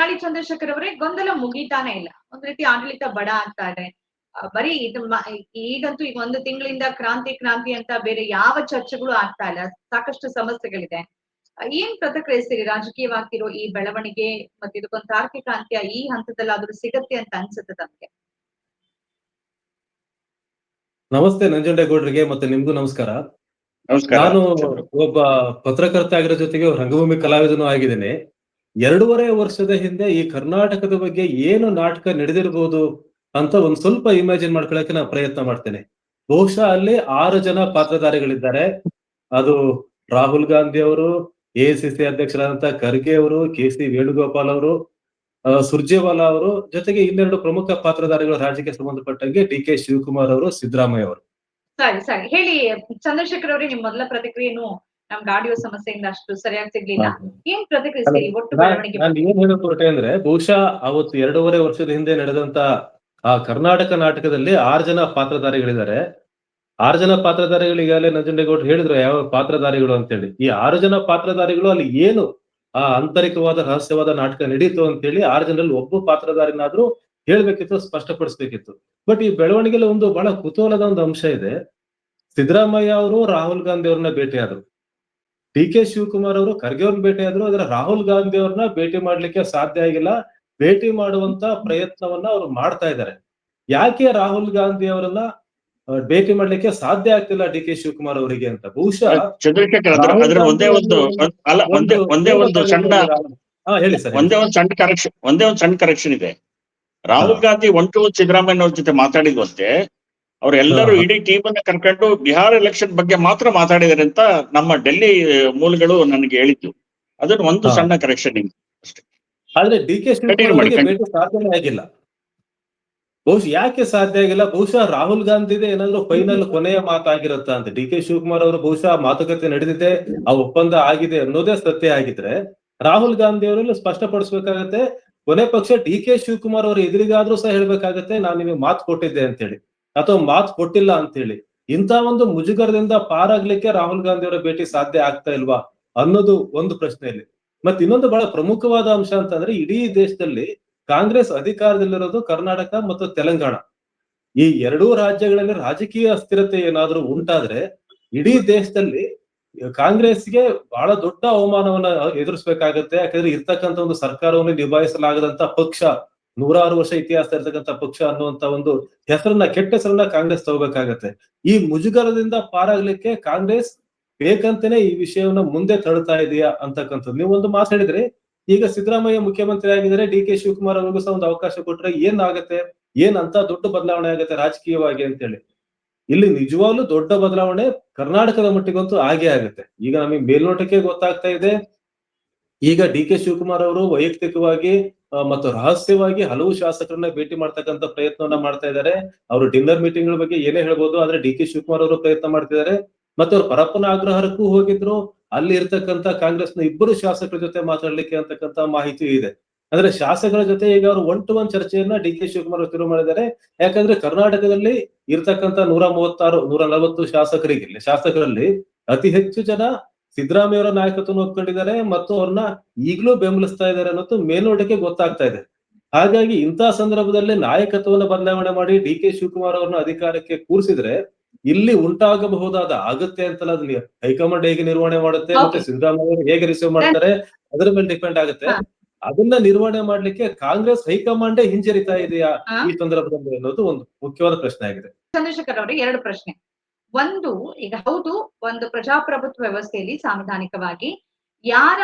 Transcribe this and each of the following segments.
ಹೊನ್ನಾಳಿ ಚಂದ್ರಶೇಖರ್ ಅವರೇ ಗೊಂದಲ ಮುಗಿತಾನೆ ಇಲ್ಲ. ಒಂದ್ ರೀತಿ ಆಡಳಿತ ಬಡ ಆಗ್ತಾ ಇದೆ. ಬರೀ ಇದು ಈಗಂತೂ ಈಗ ಒಂದು ತಿಂಗಳಿಂದ ಕ್ರಾಂತಿ ಕ್ರಾಂತಿ ಅಂತ ಬೇರೆ ಯಾವ ಚರ್ಚೆಗಳು ಆಗ್ತಾ ಇಲ್ಲ. ಸಾಕಷ್ಟು ಸಮಸ್ಯೆಗಳಿದೆ. ಏನ್ ಪ್ರತಿಕ್ರಿಯಿಸ್ತೀರಿ? ರಾಜಕೀಯವಾಗ್ತಿರೋ ಈ ಬೆಳವಣಿಗೆ ಮತ್ತೆ ಇದಕ್ಕೊಂದು ತಾರ್ಕಿಕ ಅಂತ್ಯ ಈ ಹಂತದಲ್ಲಾದ್ರೂ ಸಿಗತ್ತೆ ಅಂತ ಅನ್ಸುತ್ತೆ ತಮ್ಗೆ? ನಮಸ್ತೆ ನಂಜುಂಡೇಗೌಡರಿಗೆ ಮತ್ತೆ ನಿಮ್ಗೂ ನಮಸ್ಕಾರ. ನಮಸ್ಕಾರ. ನಾನು ಒಬ್ಬ ಪತ್ರಕರ್ತ ಆಗಿರೋ ಜೊತೆಗೆ ರಂಗಭೂಮಿ ಕಲಾವಿದನೂ ಆಗಿದ್ದೇನೆ. ಎರಡೂವರೆ ವರ್ಷದ ಹಿಂದೆ ಈ ಕರ್ನಾಟಕದ ಬಗ್ಗೆ ಏನು ನಾಟಕ ನಡೆದಿರಬಹುದು ಅಂತ ಒಂದ್ ಸ್ವಲ್ಪ ಇಮ್ಯಾಜಿನ್ ಮಾಡ್ಕೊಳಕ್ಕೆ ನಾನು ಪ್ರಯತ್ನ ಮಾಡ್ತೇನೆ. ಬಹುಶಃ ಅಲ್ಲಿ ಆರು ಜನ ಪಾತ್ರಧಾರಿಗಳಿದ್ದಾರೆ. ಅದು ರಾಹುಲ್ ಗಾಂಧಿ ಅವರು ಎಐಸಿಸಿ ಅಧ್ಯಕ್ಷರಾದಂತ ಖರ್ಗೆ ಅವರು, ಕೆ ಸಿ ವೇಣುಗೋಪಾಲ್ ಅವರು ಸುರ್ಜೇವಾಲಾ ಅವರು, ಜೊತೆಗೆ ಇನ್ನೆರಡು ಪ್ರಮುಖ ಪಾತ್ರಧಾರಿಗಳು ರಾಜ್ಯಕ್ಕೆ ಸಂಬಂಧಪಟ್ಟಂಗೆ ಡಿ ಕೆ ಶಿವಕುಮಾರ್ ಅವರು, ಸಿದ್ದರಾಮಯ್ಯ ಅವರು. ಸರಿ ಸರಿ. ಹೇಳಿ, ಚಂದ್ರಶೇಖರ್ ಅವರೇ, ನಿಮ್ ಮೊದಲ ಪ್ರತಿಕ್ರಿಯೆನು ನಮ್ಗೆ ಆಡಿಯೋ ಸಮಸ್ಯೆಯಿಂದ ಅಷ್ಟು ಸರಿಯಾಗಿ ಸಿಗ್ಲಿಲ್ಲ. ಏನ್ ಪ್ರತಿಕ್ರಿಯಿಸ್ತೀರಿ? ಒಟ್ಟು ಬೆಳವಣಿಗೆ ನಾನು ಏನ್ ಹೇಳಕ್ ಹೊರಟೆ ಅಂದ್ರೆ ಬಹುಶಃ ಅವತ್ತು ಎರಡೂವರೆ ವರ್ಷದ ಹಿಂದೆ ನಡೆದಂತ ಆ ಕರ್ನಾಟಕ ನಾಟಕದಲ್ಲಿ ಆರ್ ಜನ ಪಾತ್ರಧಾರಿಗಳಿದ್ದಾರೆ. ಆರು ಜನ ಪಾತ್ರಧಾರಿಗಳು ಈಗಾಗಲೇ ನಂಜುಂಡೇಗೌಡರು ಹೇಳಿದ್ರು ಯಾವ ಪಾತ್ರಧಾರಿಗಳು ಅಂತೇಳಿ. ಈ ಆರು ಜನ ಪಾತ್ರಧಾರಿಗಳು ಅಲ್ಲಿ ಏನು ಆ ಆಂತರಿಕವಾದ ರಹಸ್ಯವಾದ ನಾಟಕ ನಡೀತು ಅಂತೇಳಿ ಆರು ಜನರಲ್ಲಿ ಒಬ್ಬ ಪಾತ್ರಧಾರಿನಾದ್ರೂ ಹೇಳ್ಬೇಕಿತ್ತು ಸ್ಪಷ್ಟಪಡಿಸ್ಬೇಕಿತ್ತು. ಬಟ್ ಈ ಬೆಳವಣಿಗೆಯಲ್ಲಿ ಒಂದು ಬಹಳ ಕುತೂಹಲದ ಒಂದು ಅಂಶ ಇದೆ. ಸಿದ್ದರಾಮಯ್ಯ ಅವರು ರಾಹುಲ್ ಗಾಂಧಿ ಅವ್ರನ್ನ ಭೇಟಿಯಾದ್ರು. ಡಿ ಕೆ ಶಿವಕುಮಾರ್ ಅವರು ಖರ್ಗೆ ಅವ್ರನ್ನ ಆದ್ರು ಆದ್ರೆ ರಾಹುಲ್ ಗಾಂಧಿ ಅವ್ರನ್ನ ಭೇಟಿ ಮಾಡ್ಲಿಕ್ಕೆ ಸಾಧ್ಯ ಆಗಿಲ್ಲ. ಭೇಟಿ ಮಾಡುವಂತ ಪ್ರಯತ್ನವನ್ನ ಅವ್ರು ಮಾಡ್ತಾ ಇದ್ದಾರೆ. ಯಾಕೆ ರಾಹುಲ್ ಗಾಂಧಿ ಅವರನ್ನ ಭೇಟಿ ಮಾಡ್ಲಿಕ್ಕೆ ಸಾಧ್ಯ ಆಗ್ತಿಲ್ಲ ಡಿ ಕೆ ಶಿವಕುಮಾರ್ ಅವರಿಗೆ ಅಂತ? ಬಹುಶಃ ಚಂದ್ರಶೇಖರ್ ಒಂದೇ ಒಂದು ಅಲ್ಲ ಒಂದೇ ಒಂದೇ ಒಂದು ಸಣ್ಣ ಹೇಳಿ ಸರ್ ಒಂದೇ ಒಂದು ಸಣ್ಣ ಕರೆಕ್ಷನ್ ಒಂದೇ ಒಂದು ಸಣ್ಣ ಕರೆಕ್ಷನ್ ಇದೆ. ರಾಹುಲ್ ಗಾಂಧಿ ಗಾಂಧಿ ಟು ಸಿದ್ದರಾಮಯ್ಯ ಅವ್ರ ಜೊತೆ ಮಾತಾಡಿದ್ವಂತೆ ಅವರೆಲ್ಲರೂ. ಇಡೀ ಟೀಮ್ ಅನ್ನ ಕರ್ಕೊಂಡು ಬಿಹಾರ್ ಎಲೆಕ್ಷನ್ ಬಗ್ಗೆ ಮಾತ್ರ ಮಾತಾಡಿದಾರೆ ಅಂತ ನಮ್ಮ ಡೆಲ್ಲಿ ಮೂಲಗಳು ನನಗೆ ಹೇಳಿದ್ದು. ಅದನ್ನ ಒಂದು. ಸಣ್ಣ ಕರೆಕ್ಷನ್ ಆದ್ರೆ ಡಿ ಕೆ ಆಗಿಲ್ಲ. ಬಹುಶಃ ಯಾಕೆ ಸಾಧ್ಯ ಆಗಿಲ್ಲ? ಬಹುಶಃ ರಾಹುಲ್ ಗಾಂಧಿದೆ ಏನಾದ್ರು ಫೈನಲ್ ಕೊನೆಯ ಮಾತಾಗಿರುತ್ತ ಅಂತ. ಡಿ ಕೆ ಶಿವಕುಮಾರ್ ಅವರು ಬಹುಶಃ ಮಾತುಕತೆ ನಡೆದಿದೆ ಆ ಒಪ್ಪಂದ ಆಗಿದೆ ಅನ್ನೋದೇ ಸತ್ಯ ಆಗಿದ್ರೆ ರಾಹುಲ್ ಗಾಂಧಿ ಅವರಲ್ಲಿ ಸ್ಪಷ್ಟಪಡಿಸ್ಬೇಕಾಗತ್ತೆ. ಕೊನೆ ಪಕ್ಷ ಡಿ ಕೆ ಶಿವಕುಮಾರ್ ಅವರು ಎದುರಿಗಾದ್ರೂ ಸಹ ಹೇಳ್ಬೇಕಾಗತ್ತೆ ನಾನು ನಿಮಗೆ ಮಾತು ಕೊಟ್ಟಿದ್ದೆ ಅಂತ ಹೇಳಿ ಅಥವಾ ಮಾತು ಕೊಟ್ಟಿಲ್ಲ ಅಂತ ಹೇಳಿ ಇಂತ ಒಂದು ಮುಜುಗರದಿಂದ ಪಾರಾಗ್ಲಿಕ್ಕೆ ರಾಹುಲ್ ಗಾಂಧಿ ಅವರ ಭೇಟಿ ಸಾಧ್ಯ ಆಗ್ತಾ ಇಲ್ವಾ ಅನ್ನೋದು ಒಂದು ಪ್ರಶ್ನೆಯಲ್ಲಿ. ಮತ್ತೆ ಇನ್ನೊಂದು ಬಹಳ ಪ್ರಮುಖವಾದ ಅಂಶ ಅಂತಂದ್ರೆ ಇಡೀ ದೇಶದಲ್ಲಿ ಕಾಂಗ್ರೆಸ್ ಅಧಿಕಾರದಲ್ಲಿರೋದು ಕರ್ನಾಟಕ ಮತ್ತು ತೆಲಂಗಾಣ. ಈ ಎರಡೂ ರಾಜ್ಯಗಳಲ್ಲಿ ರಾಜಕೀಯ ಅಸ್ಥಿರತೆ ಏನಾದ್ರೂ ಉಂಟಾದ್ರೆ ಇಡೀ ದೇಶದಲ್ಲಿ ಕಾಂಗ್ರೆಸ್ಗೆ ಬಹಳ ದೊಡ್ಡ ಅವಮಾನವನ್ನ ಎದುರಿಸಬೇಕಾಗತ್ತೆ, ಯಾಕಂದ್ರೆ ಇರ್ತಕ್ಕಂಥ ಒಂದು ಸರ್ಕಾರವನ್ನು ನಿಭಾಯಿಸಲಾಗದಂತ ಪಕ್ಷ ನೂರಾರು ವರ್ಷ ಇತಿಹಾಸ ಇರತಕ್ಕಂತ ಪಕ್ಷ ಅನ್ನುವಂತ ಒಂದು ಹೆಸರನ್ನ, ಕೆಟ್ಟ ಹೆಸರನ್ನ ಕಾಂಗ್ರೆಸ್ ತಗೋಬೇಕಾಗತ್ತೆ. ಈ ಮುಜುಗರದಿಂದ ಪಾರಾಗ್ಲಿಕ್ಕೆ ಕಾಂಗ್ರೆಸ್ ಬೇಕಂತಾನೆ ಈ ವಿಷಯವನ್ನ ಮುಂದೆ ತಳ್ತಾ ಇದೆಯಾ ಅಂತಕ್ಕಂಥದ್ದು. ನೀವು ಒಂದು ಮಾತಾಡಿದ್ರೆ ಈಗ ಸಿದ್ದರಾಮಯ್ಯ ಮುಖ್ಯಮಂತ್ರಿ ಆಗಿದ್ರೆ ಡಿ ಕೆ ಶಿವಕುಮಾರ್ ಅವ್ರಿಗೂ ಸಹ ಒಂದು ಅವಕಾಶ ಕೊಟ್ರೆ ಏನ್ ಆಗತ್ತೆ ಏನ್ ಅಂತ ದೊಡ್ಡ ಬದಲಾವಣೆ ಆಗತ್ತೆ ರಾಜಕೀಯವಾಗಿ ಅಂತೇಳಿ. ಇಲ್ಲಿ ನಿಜವಾಗ್ಲೂ ದೊಡ್ಡ ಬದಲಾವಣೆ ಕರ್ನಾಟಕದ ಮಟ್ಟಿಗಂತೂ ಆಗೇ ಆಗುತ್ತೆ. ಈಗ ನಮಗೆ ಮೇಲ್ನೋಟಕ್ಕೆ ಗೊತ್ತಾಗ್ತಾ ಇದೆ. ಈಗ ಡಿ ಕೆ ಶಿವಕುಮಾರ್ ಅವರು ವೈಯಕ್ತಿಕವಾಗಿ ಮತ್ತು ರಹಸ್ಯವಾಗಿ ಹಲವು ಶಾಸಕರನ್ನ ಭೇಟಿ ಮಾಡ್ತಕ್ಕಂಥ ಪ್ರಯತ್ನವನ್ನ ಮಾಡ್ತಾ ಇದ್ದಾರೆ. ಅವರು ಡಿನ್ನರ್ ಮೀಟಿಂಗ್ ಬಗ್ಗೆ ಏನೇ ಹೇಳ್ಬೋದು, ಆದ್ರೆ ಡಿ ಕೆ ಶಿವಕುಮಾರ್ ಅವರು ಪ್ರಯತ್ನ ಮಾಡ್ತಿದ್ದಾರೆ. ಮತ್ತೆ ಅವ್ರು ಪರಪ್ಪನ ಆಗ್ರಹಕ್ಕೂ ಹೋಗಿದ್ರು. ಅಲ್ಲಿ ಇರ್ತಕ್ಕಂಥ ಕಾಂಗ್ರೆಸ್ನ ಇಬ್ಬರು ಶಾಸಕರ ಜೊತೆ ಮಾತಾಡ್ಲಿಕ್ಕೆ ಅಂತಕ್ಕಂಥ ಮಾಹಿತಿ ಇದೆ. ಅಂದ್ರೆ ಶಾಸಕರ ಜೊತೆ ಈಗ ಅವರು ಒನ್ ಟು ಒನ್ ಚರ್ಚೆಯನ್ನ ಡಿ ಕೆ ಶಿವಕುಮಾರ್ ಶುರು ಮಾಡಿದ್ದಾರೆ. ಯಾಕಂದ್ರೆ ಕರ್ನಾಟಕದಲ್ಲಿ ಇರ್ತಕ್ಕಂಥ ನೂರ ಮೂವತ್ತಾರು, ನೂರ ನಲವತ್ತು ಶಾಸಕರಿಗೆ, ಶಾಸಕರಲ್ಲಿ ಅತಿ ಹೆಚ್ಚು ಜನ ಸಿದ್ದರಾಮಯ್ಯ ಅವರ ನಾಯಕತ್ವವನ್ನು ಒಪ್ಕೊಂಡಿದ್ದಾರೆ ಮತ್ತು ಅವ್ರನ್ನ ಈಗಲೂ ಬೆಂಬಲಿಸ್ತಾ ಇದ್ದಾರೆ ಅನ್ನೋದು ಮೇಲ್ನೋಟಕ್ಕೆ ಗೊತ್ತಾಗ್ತಾ ಇದೆ. ಹಾಗಾಗಿ ಇಂತಹ ಸಂದರ್ಭದಲ್ಲಿ ನಾಯಕತ್ವವನ್ನು ಬದಲಾವಣೆ ಮಾಡಿ ಡಿ ಕೆ ಶಿವಕುಮಾರ್ ಅವ್ರನ್ನ ಅಧಿಕಾರಕ್ಕೆ ಕೂರಿಸಿದ್ರೆ ಇಲ್ಲಿ ಉಂಟಾಗಬಹುದಾದ ಅಗತ್ಯ ಅಂತಲ್ಲ ಅದನ್ನ ಹೈಕಮಾಂಡ್ ಹೇಗೆ ನಿರ್ವಹಣೆ ಮಾಡುತ್ತೆ ಮತ್ತೆ ಸಿದ್ದರಾಮಯ್ಯ ಅವರು ಹೇಗೆ ರಿಸೀವ್ ಮಾಡ್ತಾರೆ ಅದರ ಮೇಲೆ ಡಿಪೆಂಡ್ ಆಗುತ್ತೆ. ಅದನ್ನ ನಿರ್ವಹಣೆ ಮಾಡ್ಲಿಕ್ಕೆ ಕಾಂಗ್ರೆಸ್ ಹೈಕಮಾಂಡೇ ಹಿಂಜರಿತಾ ಇದೆಯಾ ಈ ಸಂದರ್ಭದಲ್ಲಿ ಅನ್ನೋದು ಒಂದು ಮುಖ್ಯವಾದ ಪ್ರಶ್ನೆ ಆಗಿದೆ. ಚಂದ್ರಶೇಖರ್ ಅವರಿಗೆ ಎರಡು ಪ್ರಶ್ನೆ. ಒಂದು, ಈಗ ಹೌದು, ಒಂದು ಪ್ರಜಾಪ್ರಭುತ್ವ ವ್ಯವಸ್ಥೆಯಲ್ಲಿ ಸಾಂವಿಧಾನಿಕವಾಗಿ ಯಾರ,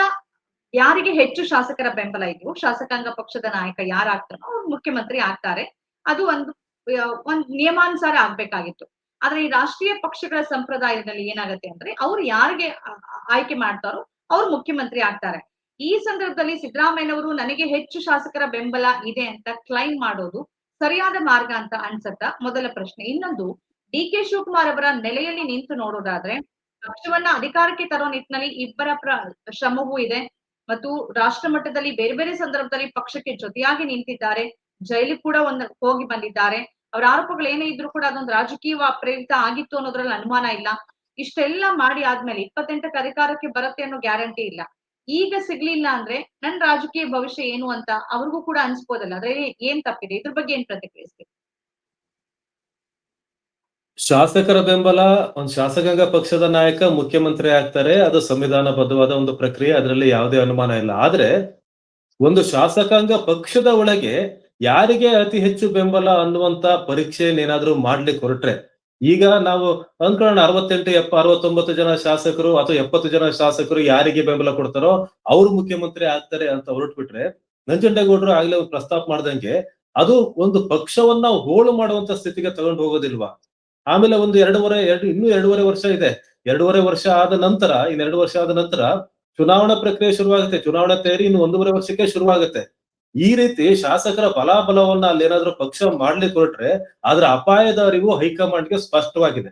ಯಾರಿಗೆ ಹೆಚ್ಚು ಶಾಸಕರ ಬೆಂಬಲ ಇದೆಯೋ, ಶಾಸಕಾಂಗ ಪಕ್ಷದ ನಾಯಕ ಯಾರಾಗ್ತಾರೋ ಅವ್ರು ಮುಖ್ಯಮಂತ್ರಿ ಆಗ್ತಾರೆ. ಅದು ಒಂದು ಒಂದು ನಿಯಮಾನುಸಾರ ಆಗ್ಬೇಕಾಗಿತ್ತು. ಆದ್ರೆ ಈ ರಾಷ್ಟ್ರೀಯ ಪಕ್ಷಗಳ ಸಂಪ್ರದಾಯದಲ್ಲಿ ಏನಾಗತ್ತೆ ಅಂದ್ರೆ ಅವ್ರು ಯಾರಿಗೆ ಆಯ್ಕೆ ಮಾಡ್ತಾರೋ ಅವ್ರು ಮುಖ್ಯಮಂತ್ರಿ ಆಗ್ತಾರೆ. ಈ ಸಂದರ್ಭದಲ್ಲಿ ಸಿದ್ದರಾಮಯ್ಯನವರು ನನಗೆ ಹೆಚ್ಚು ಶಾಸಕರ ಬೆಂಬಲ ಇದೆ ಅಂತ ಕ್ಲೈಮ್ ಮಾಡೋದು ಸರಿಯಾದ ಮಾರ್ಗ ಅಂತ ಅನ್ಸತ್ತ? ಮೊದಲ ಪ್ರಶ್ನೆ. ಇನ್ನೊಂದು ಡಿ ಕೆ ಶಿವಕುಮಾರ್ ಅವರ ನೆಲೆಯಲ್ಲಿ ನಿಂತು ನೋಡೋದಾದ್ರೆ, ಪಕ್ಷವನ್ನ ಅಧಿಕಾರಕ್ಕೆ ತರೋ ನಿಟ್ಟಿನಲ್ಲಿ ಇಬ್ಬರ ಪ್ರ, ಶ್ರಮವೂ ಇದೆ. ಮತ್ತು ರಾಷ್ಟ್ರ ಮಟ್ಟದಲ್ಲಿ ಬೇರೆ ಬೇರೆ ಸಂದರ್ಭದಲ್ಲಿ ಪಕ್ಷಕ್ಕೆ ಜೊತೆಯಾಗಿ ನಿಂತಿದ್ದಾರೆ. ಜೈಲಿ ಕೂಡ ಒಂದು, ಹೋಗಿ ಬಂದಿದ್ದಾರೆ. ಅವರ ಆರೋಪಗಳು ಏನೇ ಇದ್ರು ಕೂಡ ಅದೊಂದು ರಾಜಕೀಯ ಪ್ರೇರಿತ ಆಗಿತ್ತು ಅನ್ನೋದ್ರಲ್ಲಿ ಅನುಮಾನ ಇಲ್ಲ. ಇಷ್ಟೆಲ್ಲ ಮಾಡಿ ಆದ್ಮೇಲೆ ಇಪ್ಪತ್ತೆಂಟಕ್ಕೆ ಅಧಿಕಾರಕ್ಕೆ ಬರುತ್ತೆ ಅನ್ನೋ ಗ್ಯಾರಂಟಿ ಇಲ್ಲ. ಈಗ ಸಿಗ್ಲಿಲ್ಲ ಅಂದ್ರೆ ನನ್ ರಾಜಕೀಯ ಭವಿಷ್ಯ ಏನು ಅಂತ ಅವ್ರಿಗೂ ಕೂಡ ಅನ್ಸ್ಬೋದಲ್ಲ. ಅದ್ರಲ್ಲಿ ಏನ್ ತಪ್ಪಿದೆ? ಇದ್ರ ಬಗ್ಗೆ ಏನ್ ಪ್ರತಿಕ್ರಿಯಿಸ್ತೀವಿ ಶಾಸಕರ ಬೆಂಬಲ, ಒಂದು ಶಾಸಕಾಂಗ ಪಕ್ಷದ ನಾಯಕ ಮುಖ್ಯಮಂತ್ರಿ ಆಗ್ತಾರೆ, ಅದು ಸಂವಿಧಾನಬದ್ಧವಾದ ಒಂದು ಪ್ರಕ್ರಿಯೆ, ಅದರಲ್ಲಿ ಯಾವುದೇ ಅನುಮಾನ ಇಲ್ಲ. ಆದ್ರೆ, ಒಂದು ಶಾಸಕಾಂಗ ಪಕ್ಷದ ಒಳಗೆ ಯಾರಿಗೆ ಅತಿ ಹೆಚ್ಚು ಬೆಂಬಲ ಅನ್ನುವಂತ ಪರೀಕ್ಷೆಯನ್ನೇನಾದ್ರೂ ಮಾಡ್ಲಿಕ್ಕೆ ಹೊರಟ್ರೆ ಈಗ ನಾವು ಅಂಕರಣ ಅರವತ್ತೆಂಟು, ಎಪ್ಪ, ಅರವತ್ತೊಂಬತ್ತು ಜನ ಶಾಸಕರು ಅಥವಾ ಎಪ್ಪತ್ತು ಜನ ಶಾಸಕರು ಯಾರಿಗೆ ಬೆಂಬಲ ಕೊಡ್ತಾರೋ, ಅವ್ರು ಮುಖ್ಯಮಂತ್ರಿ ಆಗ್ತಾರೆ ಅಂತ ಹೊರಟ್ಬಿಟ್ರೆ ನಂಜುಂಡೇಗೌಡರು ಆಗ್ಲೇ ಪ್ರಸ್ತಾಪ ಮಾಡ್ದಂಗೆ, ಅದು ಒಂದು ಪಕ್ಷವನ್ನ ಹೋಳು ಮಾಡುವಂತ ಸ್ಥಿತಿಗೆ ತಗೊಂಡು ಹೋಗೋದಿಲ್ವಾ? ಆಮೇಲೆ ಒಂದು ಎರಡೂವರೆ, ಎರಡು, ಇನ್ನೂ ಎರಡೂವರೆ ವರ್ಷ ಇದೆ. ಎರಡೂವರೆ ವರ್ಷ ಆದ ನಂತರ ಇನ್ನೆರಡು ವರ್ಷ ಆದ ನಂತರ ಚುನಾವಣಾ ಪ್ರಕ್ರಿಯೆ ಶುರುವಾಗುತ್ತೆ. ಚುನಾವಣಾ ತಯಾರಿ ಇನ್ನು ಒಂದೂವರೆ ವರ್ಷಕ್ಕೆ ಶುರುವಾಗುತ್ತೆ. ಈ ರೀತಿ ಶಾಸಕರ ಫಲಾಫಲವನ್ನ ಅಲ್ಲಿ ಏನಾದ್ರೂ ಪಕ್ಷ ಮಾಡ್ಲಿಕ್ಕೆ ಹೊರಟ್ರೆ ಅದರ ಅಪಾಯದ ಅರಿವು ಹೈಕಮಾಂಡ್ಗೆ ಸ್ಪಷ್ಟವಾಗಿದೆ.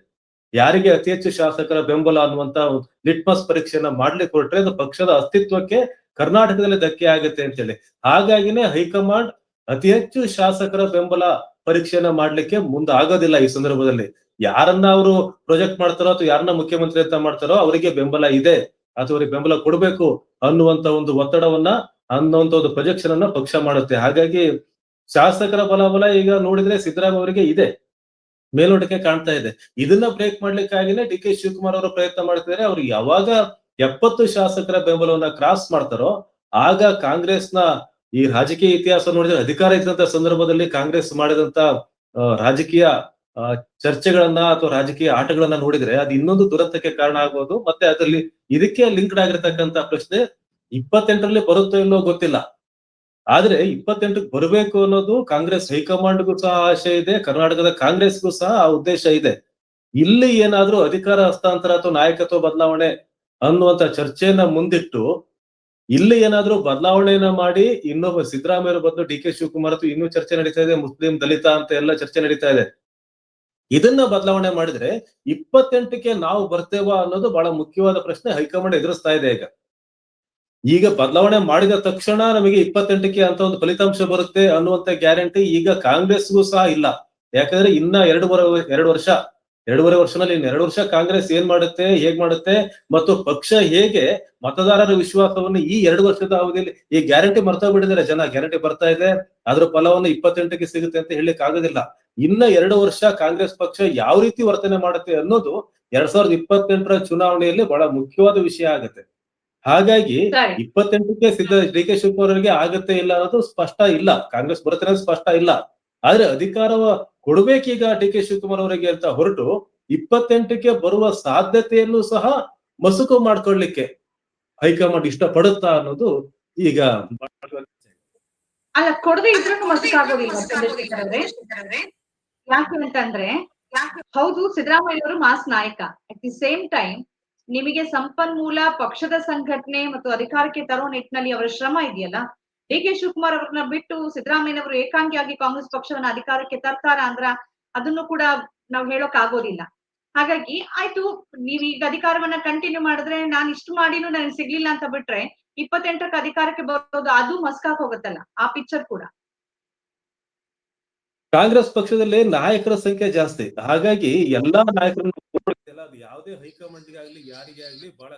ಯಾರಿಗೆ ಅತಿ ಹೆಚ್ಚು ಶಾಸಕರ ಬೆಂಬಲ ಅನ್ನುವಂತ ಲಿಟ್ಮಸ್ ಪರೀಕ್ಷೆಯನ್ನ ಮಾಡ್ಲಿಕ್ಕೆ ಹೊರಟ್ರೆ ಅದು ಪಕ್ಷದ ಅಸ್ತಿತ್ವಕ್ಕೆ ಕರ್ನಾಟಕದಲ್ಲಿ ಧಕ್ಕೆ ಆಗುತ್ತೆ ಅಂತೇಳಿ. ಹಾಗಾಗಿನೇ ಹೈಕಮಾಂಡ್ ಅತಿ ಹೆಚ್ಚು ಶಾಸಕರ ಬೆಂಬಲ ಪರೀಕ್ಷೆಯನ್ನ ಮಾಡ್ಲಿಕ್ಕೆ ಮುಂದಾಗೋದಿಲ್ಲ ಈ ಸಂದರ್ಭದಲ್ಲಿ. ಯಾರನ್ನ ಅವರು ಪ್ರೊಜೆಕ್ಟ್ ಮಾಡ್ತಾರೋ ಅಥವಾ ಯಾರನ್ನ ಮುಖ್ಯಮಂತ್ರಿ ಅಂತ ಮಾಡ್ತಾರೋ ಅವರಿಗೆ ಬೆಂಬಲ ಇದೆ. ಅಥವಾ ಅವರಿಗೆ ಬೆಂಬಲ ಕೊಡಬೇಕು ಅನ್ನುವಂತ ಒಂದು ಒತ್ತಡವನ್ನ ಅನ್ನುವಂತ ಒಂದು ಪ್ರೊಜೆಕ್ಷನ್ ಅನ್ನ ಪಕ್ಷ ಮಾಡುತ್ತೆ. ಹಾಗಾಗಿ ಶಾಸಕರ ಬಲಾಬಲ ಈಗ ನೋಡಿದ್ರೆ ಸಿದ್ದರಾಮ ಅವರಿಗೆ ಇದೆ. ಮೇಲ್ನೋಟಕ್ಕೆ ಕಾಣ್ತಾ ಇದೆ. ಇದನ್ನ ಬ್ರೇಕ್ ಮಾಡ್ಲಿಕ್ಕಾಗಿನೇ ಡಿ ಕೆ ಶಿವಕುಮಾರ್ ಅವರು ಪ್ರಯತ್ನ ಮಾಡ್ತಿದ್ದಾರೆ. ಅವ್ರು ಯಾವಾಗ ಎಪ್ಪತ್ತು ಶಾಸಕರ ಬೆಂಬಲವನ್ನ ಕ್ರಾಸ್ ಮಾಡ್ತಾರೋ ಆಗ ಕಾಂಗ್ರೆಸ್ನ ಈ ರಾಜಕೀಯ ಇತಿಹಾಸ ನೋಡಿದ್ರೆ ಅಧಿಕಾರ ಇದ್ದಂತ ಸಂದರ್ಭದಲ್ಲಿ ಕಾಂಗ್ರೆಸ್ ಮಾಡಿದಂತ ರಾಜಕೀಯ ಚರ್ಚೆಗಳನ್ನ ಅಥವಾ ರಾಜಕೀಯ ಆಟಗಳನ್ನ ನೋಡಿದ್ರೆ ಅದು ಇನ್ನೊಂದು ದುರಂತಕ್ಕೆ ಕಾರಣ ಆಗ್ಬೋದು. ಮತ್ತೆ ಅದರಲ್ಲಿ ಇದಕ್ಕೆ ಲಿಂಕ್ಡ್ ಆಗಿರ್ತಕ್ಕಂತ ಪ್ರಶ್ನೆ ಇಪ್ಪತ್ತೆಂಟರಲ್ಲಿ ಬರುತ್ತೋ ಇಲ್ಲೋ ಗೊತ್ತಿಲ್ಲ. ಆದ್ರೆ ಇಪ್ಪತ್ತೆಂಟಕ್ಕೆ ಬರಬೇಕು ಅನ್ನೋದು ಕಾಂಗ್ರೆಸ್ ಹೈಕಮಾಂಡ್ಗೂ ಸಹ ಆಶೆ ಇದೆ, ಕರ್ನಾಟಕದ ಕಾಂಗ್ರೆಸ್ಗೂ ಸಹ ಆ ಉದ್ದೇಶ ಇದೆ. ಇಲ್ಲಿ ಏನಾದ್ರೂ ಅಧಿಕಾರ ಹಸ್ತಾಂತರ ಅಥವಾ ನಾಯಕತ್ವ ಬದಲಾವಣೆ ಅನ್ನುವಂತ ಚರ್ಚೆಯನ್ನ ಮುಂದಿಟ್ಟು ಇಲ್ಲಿ ಏನಾದ್ರೂ ಬದಲಾವಣೆಯನ್ನ ಮಾಡಿ ಇನ್ನೊಬ್ಬ ಸಿದ್ದರಾಮಯ್ಯ ಬಂದು ಡಿ ಕೆ ಶಿವಕುಮಾರ್ ಅಥವಾ ಇನ್ನೂ ಚರ್ಚೆ ನಡೀತಾ ಇದೆ, ಮುಸ್ಲಿಂ ದಲಿತ ಅಂತ ಎಲ್ಲ ಚರ್ಚೆ ನಡೀತಾ ಇದೆ. ಇದನ್ನ ಬದಲಾವಣೆ ಮಾಡಿದ್ರೆ ಇಪ್ಪತ್ತೆಂಟಕ್ಕೆ ನಾವು ಬರ್ತೇವಾ ಅನ್ನೋದು ಬಹಳ ಮುಖ್ಯವಾದ ಪ್ರಶ್ನೆ ಹೈಕಮಾಂಡ್ ಎದುರಿಸ್ತಾ ಇದೆ ಈಗ. ಈಗ ಬದಲಾವಣೆ ಮಾಡಿದ ತಕ್ಷಣ ನಮಗೆ ಇಪ್ಪತ್ತೆಂಟಕ್ಕೆ ಅಂತ ಒಂದು ಫಲಿತಾಂಶ ಬರುತ್ತೆ ಅನ್ನುವಂತ ಗ್ಯಾರಂಟಿ ಈಗ ಕಾಂಗ್ರೆಸ್ಗೂ ಸಹ ಇಲ್ಲ. ಯಾಕಂದ್ರೆ ಇನ್ನ ಎರಡೂವರೆ ಎರಡು ವರ್ಷ. ಎರಡೂವರೆ ವರ್ಷನಲ್ಲಿ ಇನ್ನು ಎರಡು ವರ್ಷ ಕಾಂಗ್ರೆಸ್ ಏನ್ ಮಾಡುತ್ತೆ, ಹೇಗ್ ಮಾಡುತ್ತೆ, ಮತ್ತು ಪಕ್ಷ ಹೇಗೆ ಮತದಾರರ ವಿಶ್ವಾಸವನ್ನು ಈ ಎರಡು ವರ್ಷದ ಅವಧಿಯಲ್ಲಿ, ಈ ಗ್ಯಾರಂಟಿ ಮರ್ತಾ ಬಿಟ್ಟಿದ್ದಾರೆ ಜನ, ಗ್ಯಾರಂಟಿ ಬರ್ತಾ ಇದೆ. ಅದ್ರ ಫಲವನ್ನು ಇಪ್ಪತ್ತೆಂಟಕ್ಕೆ ಸಿಗುತ್ತೆ ಅಂತ ಹೇಳಲಿಕ್ಕೆ ಆಗೋದಿಲ್ಲ ಇನ್ನ ಎರಡು ವರ್ಷ ಕಾಂಗ್ರೆಸ್ ಪಕ್ಷ ಯಾವ ರೀತಿ ವರ್ತನೆ ಮಾಡುತ್ತೆ ಅನ್ನೋದು ಎರಡ್ ಸಾವಿರದ ಇಪ್ಪತ್ತೆಂಟರ ಚುನಾವಣೆಯಲ್ಲಿ ಬಹಳ ಮುಖ್ಯವಾದ ವಿಷಯ ಆಗುತ್ತೆ. ಹಾಗಾಗಿ ಇಪ್ಪತ್ತೆಂಟಕ್ಕೆ ಸಿದ್ಧ ಡಿ ಕೆ ಶಿವಕುಮಾರ್ ಅವರಿಗೆ ಆಗತ್ತೆ ಇಲ್ಲ ಅನ್ನೋದು ಸ್ಪಷ್ಟ ಇಲ್ಲ. ಕಾಂಗ್ರೆಸ್ ಬರುತ್ತೆ ಸ್ಪಷ್ಟ ಇಲ್ಲ. ಆದ್ರೆ ಅಧಿಕಾರವ ಕೊಡ್ಬೇಕೀಗ ಡಿ ಕೆ ಶಿವಕುಮಾರ್ ಅವರಿಗೆ ಅಂತ ಹೊರಟು ಇಪ್ಪತ್ತೆಂಟಕ್ಕೆ ಬರುವ ಸಾಧ್ಯತೆಯನ್ನು ಸಹ ಮಸುಕು ಮಾಡ್ಕೊಳ್ಳಿಕ್ಕೆ ಹೈಕಮಾಂಡ್ ಇಷ್ಟಪಡುತ್ತಾ ಅನ್ನೋದು ಈಗ ಅಲ್ಲ ಕೊಡದೆ ಇದ್ರೂ ಮಸುಕಾಗೋದಿಲ್ಲ ಯಾಕೆ ಅಂತಂದ್ರೆ, ಹೌದು, ಸಿದ್ದರಾಮಯ್ಯ ಅವರು ಮಾಸ್ ನಾಯಕ. ಅಟ್ ದಿ ಸೇಮ್ ಟೈಮ್ ನಿಮಗೆ ಸಂಪನ್ಮೂಲ ಪಕ್ಷದ ಸಂಘಟನೆ ಮತ್ತು ಅಧಿಕಾರಕ್ಕೆ ತರೋ ನಿಟ್ಟಿನಲ್ಲಿ ಅವರ ಶ್ರಮ ಇದೆಯಲ್ಲ? ಡಿ ಕೆ ಶಿವಕುಮಾರ್ ಅವ್ರನ್ನ ಬಿಟ್ಟು ಸಿದ್ದರಾಮಯ್ಯನವರು ಏಕಾಂಗಿಯಾಗಿ ಕಾಂಗ್ರೆಸ್ ಪಕ್ಷವನ್ನ ಅಧಿಕಾರಕ್ಕೆ ತರ್ತಾರ ಅಂದ್ರ ಅದನ್ನು ಕೂಡ ನಾವು ಹೇಳೋಕ್ ಆಗೋದಿಲ್ಲ. ಹಾಗಾಗಿ ಆಯ್ತು ಈಗ ಅಧಿಕಾರವನ್ನ ಕಂಟಿನ್ಯೂ ಮಾಡಿದ್ರೆ ನಾನು ಇಷ್ಟು ಮಾಡಿನೂ ನನಗೆ ಸಿಗ್ಲಿಲ್ಲ ಅಂತ ಬಿಟ್ರೆ ಇಪ್ಪತ್ತೆಂಟಕ್ಕೆ ಅಧಿಕಾರಕ್ಕೆ ಬರೋದು ಅದು ಮಸ್ಕಾಕ್ ಹೋಗುತ್ತಲ್ಲ, ಆ ಪಿಕ್ಚರ್ ಕೂಡ. ಕಾಂಗ್ರೆಸ್ ಪಕ್ಷದಲ್ಲಿ ನಾಯಕರ ಸಂಖ್ಯೆ ಜಾಸ್ತಿ. ಹಾಗಾಗಿ ಎಲ್ಲಾ ನಾಯಕರನ್ನು. ಅದು ಯಾವುದೇ ಹೈಕಮಾಂಡ್ಗೆ ಆಗ್ಲಿ, ಯಾರಿಗೆ ಆಗ್ಲಿ ಬಹಳ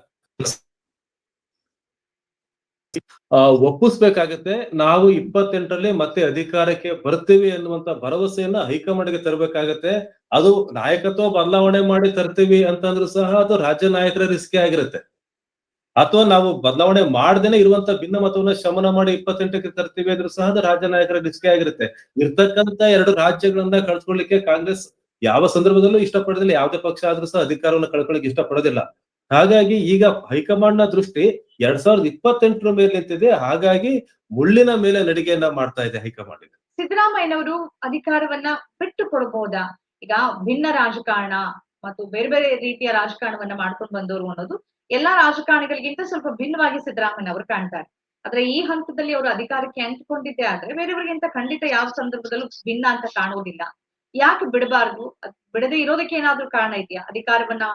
ಒಪ್ಪಿಸ್ಬೇಕಾಗತ್ತೆ. ನಾವು ಇಪ್ಪತ್ತೆಂಟರಲ್ಲಿ ಮತ್ತೆ ಅಧಿಕಾರಕ್ಕೆ ಬರ್ತೀವಿ ಅನ್ನುವಂತ ಭರವಸೆಯನ್ನ ಹೈಕಮಾಂಡ್ಗೆ ತರಬೇಕಾಗತ್ತೆ. ಅದು ನಾಯಕತ್ವ ಬದಲಾವಣೆ ಮಾಡಿ ತರ್ತೀವಿ ಅಂತಂದ್ರೂ ಸಹ ಅದು ರಾಜ್ಯ ನಾಯಕರ ರಿಸ್ಕೆ ಆಗಿರುತ್ತೆ. ಅಥವಾ ನಾವು ಬದಲಾವಣೆ ಮಾಡ್ದೇನೆ ಇರುವಂತ ಭಿನ್ನ ಮತವನ್ನ ಶಮನ ಮಾಡಿ ಇಪ್ಪತ್ತೆಂಟಕ್ಕೆ ತರ್ತೀವಿ ಅಂದ್ರೂ ಸಹ ರಾಜ್ಯ ನಾಯಕರ ಡಿಸ್ಕೆ ಆಗಿರುತ್ತೆ. ಇರ್ತಕ್ಕಂತ ಎರಡು ರಾಜ್ಯಗಳನ್ನ ಕಳ್ಸ್ಕೊಳ್ಳಿಕ್ಕೆ ಕಾಂಗ್ರೆಸ್ ಯಾವ ಸಂದರ್ಭದಲ್ಲೂ ಇಷ್ಟಪಡೋದಿಲ್ಲ, ಯಾವುದೇ ಪಕ್ಷ ಆದ್ರೂ ಸಹ ಅಧಿಕಾರವನ್ನು ಕಳ್ಕೊಳ್ಳಿಕ್ಕೆ ಇಷ್ಟಪಡೋದಿಲ್ಲ. ಹಾಗಾಗಿ ಈಗ ಹೈಕಮಾಂಡ್ನ ದೃಷ್ಟಿ ಎರಡ್ ಸಾವಿರದ ಇಪ್ಪತ್ತೆಂಟರ ಮೇಲೆ ನಿಂತಿದೆ. ಹಾಗಾಗಿ ಮುಳ್ಳಿನ ಮೇಲೆ ನಡಿಗೆಯನ್ನ ಮಾಡ್ತಾ ಇದೆ ಹೈಕಮಾಂಡ್. ಸಿದ್ದರಾಮಯ್ಯನವರು ಅಧಿಕಾರವನ್ನ ಬಿಟ್ಟು ಕೊಡಬಹುದಾ ಈಗ ಭಿನ್ನ ರಾಜಕಾರಣ ಮತ್ತು ಬೇರೆ ಬೇರೆ ರೀತಿಯ ರಾಜಕಾರಣವನ್ನ ಮಾಡ್ಕೊಂಡು ಬಂದವರು ಅನ್ನೋದು ಎಲ್ಲಾ ರಾಜಕಾರಣಿಗಳಿಗಿಂತ ಸ್ವಲ್ಪ ಭಿನ್ನವಾಗಿ ಸಿದ್ದರಾಮಯ್ಯ ಅವರು ಕಾಣ್ತಾರೆ. ಆದ್ರೆ ಈ ಹಂತದಲ್ಲಿ ಅವರು ಅಧಿಕಾರಕ್ಕೆ ಅಂಟಿಕೊಂಡಿದ್ದೆ ಆದ್ರೆ ಬೇರೆಯವರಿಗಿಂತ ಖಂಡಿತ ಯಾವ ಸಂದರ್ಭದಲ್ಲೂ ಭಿನ್ನ ಅಂತ ಕಾಣುವುದಿಲ್ಲ. ಯಾಕೆ ಬಿಡಬಾರ್ದು? ಬಿಡದೆ ಇರೋದಕ್ಕೆ ಏನಾದ್ರೂ ಕಾರಣ ಇದೆಯಾ? ಅಧಿಕಾರವನ್ನ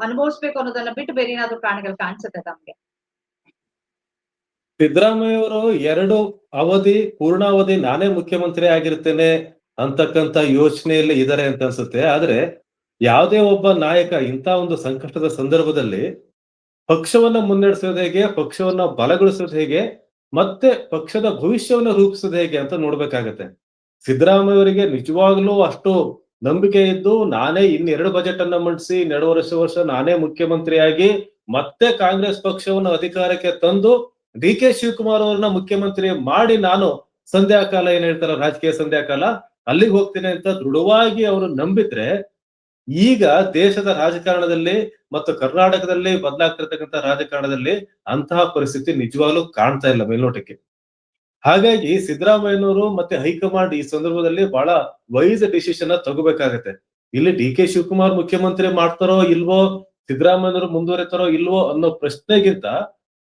ಅನುಭವಿಸ್ಬೇಕು ಅನ್ನೋದನ್ನ ಬಿಟ್ಟು ಬೇರೆ ಏನಾದ್ರೂ ಕಾರಣಗಳು ಕಾಣಿಸುತ್ತೆ ತಮ್ಗೆ? ಸಿದ್ದರಾಮಯ್ಯ ಅವರು ಎರಡು ಅವಧಿ, ಪೂರ್ಣಾವಧಿ ನಾನೇ ಮುಖ್ಯಮಂತ್ರಿ ಆಗಿರ್ತೇನೆ ಅಂತಕ್ಕಂತ ಯೋಚನೆಯಲ್ಲಿ ಇದಾರೆ ಅಂತ ಅನ್ಸುತ್ತೆ. ಆದ್ರೆ ಯಾವುದೇ ಒಬ್ಬ ನಾಯಕ ಇಂತ ಒಂದು ಸಂಕಷ್ಟದ ಸಂದರ್ಭದಲ್ಲಿ ಪಕ್ಷವನ್ನ ಮುನ್ನಡೆಸೋದು ಹೇಗೆ, ಪಕ್ಷವನ್ನ ಬಲಗೊಳಿಸೋದು ಹೇಗೆ, ಮತ್ತೆ ಪಕ್ಷದ ಭವಿಷ್ಯವನ್ನ ರೂಪಿಸೋದು ಹೇಗೆ ಅಂತ ನೋಡ್ಬೇಕಾಗತ್ತೆ. ಸಿದ್ದರಾಮಯ್ಯ ಅವರಿಗೆ ನಿಜವಾಗ್ಲೂ ಅಷ್ಟು ನಂಬಿಕೆ ಇದ್ದು ನಾನೇ ಇನ್ನೆರಡು ಬಜೆಟ್ ಅನ್ನ ಮಂಡಿಸಿ, ಇನ್ನೆರಡು ವರ್ಷ ವರ್ಷ ನಾನೇ ಮುಖ್ಯಮಂತ್ರಿಯಾಗಿ ಮತ್ತೆ ಕಾಂಗ್ರೆಸ್ ಪಕ್ಷವನ್ನು ಅಧಿಕಾರಕ್ಕೆ ತಂದು ಡಿ ಕೆ ಶಿವಕುಮಾರ್ ಅವರನ್ನ ಮುಖ್ಯಮಂತ್ರಿ ಮಾಡಿ ನಾನು ಸಂಧ್ಯಾಕಾಲ ಏನ್ ಹೇಳ್ತಾರ ರಾಜಕೀಯ ಸಂಧ್ಯಾಕಾಲ ಅಲ್ಲಿಗೆ ಹೋಗ್ತೀನಿ ಅಂತ ದೃಢವಾಗಿ ಅವರು ನಂಬಿದ್ರೆ ಈಗ ದೇಶದ ರಾಜಕಾರಣದಲ್ಲಿ ಮತ್ತು ಕರ್ನಾಟಕದಲ್ಲಿ ಬದಲಾಗ್ತಿರ್ತಕ್ಕಂಥ ರಾಜಕಾರಣದಲ್ಲಿ ಅಂತಹ ಪರಿಸ್ಥಿತಿ ನಿಜವಾಗ್ಲೂ ಕಾಣ್ತಾ ಇಲ್ಲ ಮೇಲ್ನೋಟಕ್ಕೆ. ಹಾಗಾಗಿ ಸಿದ್ದರಾಮಯ್ಯನವರು ಮತ್ತೆ ಹೈಕಮಾಂಡ್ ಈ ಸಂದರ್ಭದಲ್ಲಿ ಬಹಳ ವೈಸ್ ಡಿಸಿಷನ್ ತಗೋಬೇಕಾಗತ್ತೆ. ಇಲ್ಲಿ ಡಿ ಕೆ ಶಿವಕುಮಾರ್ ಮುಖ್ಯಮಂತ್ರಿ ಮಾಡ್ತಾರೋ ಇಲ್ವೋ, ಸಿದ್ದರಾಮಯ್ಯನವರು ಮುಂದುವರಿತಾರೋ ಇಲ್ವೋ ಅನ್ನೋ ಪ್ರಶ್ನೆಗಿಂತ